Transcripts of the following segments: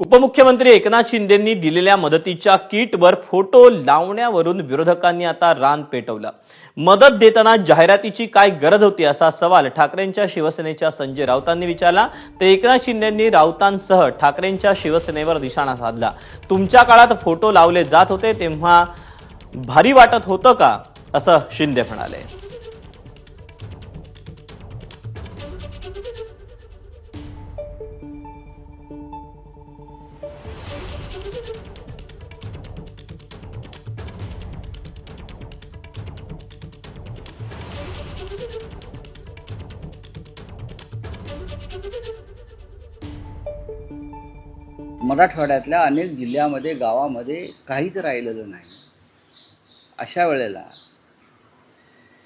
उपमुख्यमंत्री एकनाथ शिंदेंनी दिलेल्या मदतीच्या किटवर फोटो लावण्यावरून विरोधकांनी आता रान पेटवलं. मदत देताना जाहिरातीची काय गरज होती असा सवाल ठाकरेंच्या शिवसेनेच्या संजय राऊतांनी विचारला. तर एकनाथ शिंदेंनी राऊतांसह ठाकरेंच्या शिवसेनेवर निशाणा साधला. तुमच्या काळात फोटो लावले जात होते तेव्हा भारी वाटत होतं का? असं शिंदे म्हणाले. मराठवाड्यातल्या अनेक जिल्ह्यामध्ये गावामध्ये काहीच राहिलेलं नाही. अशा वेळेला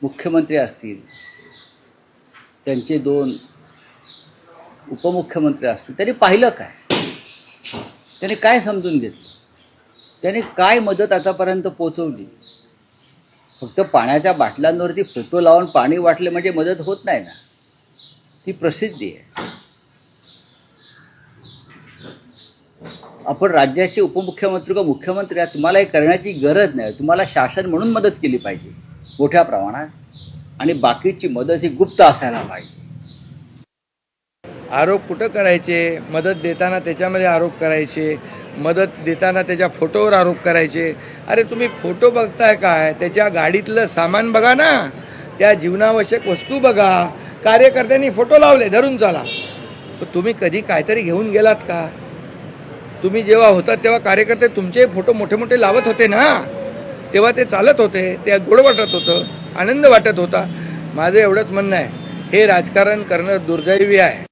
मुख्यमंत्री असतील त्यांचे दोन उपमुख्यमंत्री असतील त्यांनी पाहिलं काय? त्याने काय समजून घेतलं? त्याने काय मदत आतापर्यंत पोचवली? फक्त पाण्याच्या बाटल्यांवरती फोटो लावून पाणी वाटले म्हणजे मदत होत नाही ना? ती प्रसिद्धी आहे. आपण राज्याचे उपमुख्यमंत्री किंवा मुख्यमंत्री आहात तुम्हाला हे करण्याची गरज नाही. तुम्हाला शासन म्हणून मदत केली पाहिजे मोठ्या प्रमाणात. आणि बाकीची मदत ही गुप्त असायला पाहिजे. आरोप कुठं करायचे? मदत देताना त्याच्यामध्ये आरोप करायचे? मदत देताना त्याच्या फोटोवर आरोप करायचे? अरे तुम्ही फोटो बघताय काय? त्याच्या गाडीतलं सामान बघा ना. त्या जीवनावश्यक वस्तू बघा. कार्यकर्त्यांनी फोटो लावले धरून चला. तर तुम्ही कधी काहीतरी घेऊन गेलात का? तुम्ही जेव्हा होतात तेव्हा कार्यकर्ते तुमचे फोटो मोठे मोठे लावत होते ना? तेव्हा ते चालत होते ते गोड वाटत होतं आनंद वाटत होता. माझं एवढंच म्हणणं आहे. हे राजकारण करणं दुर्दैवी आहे.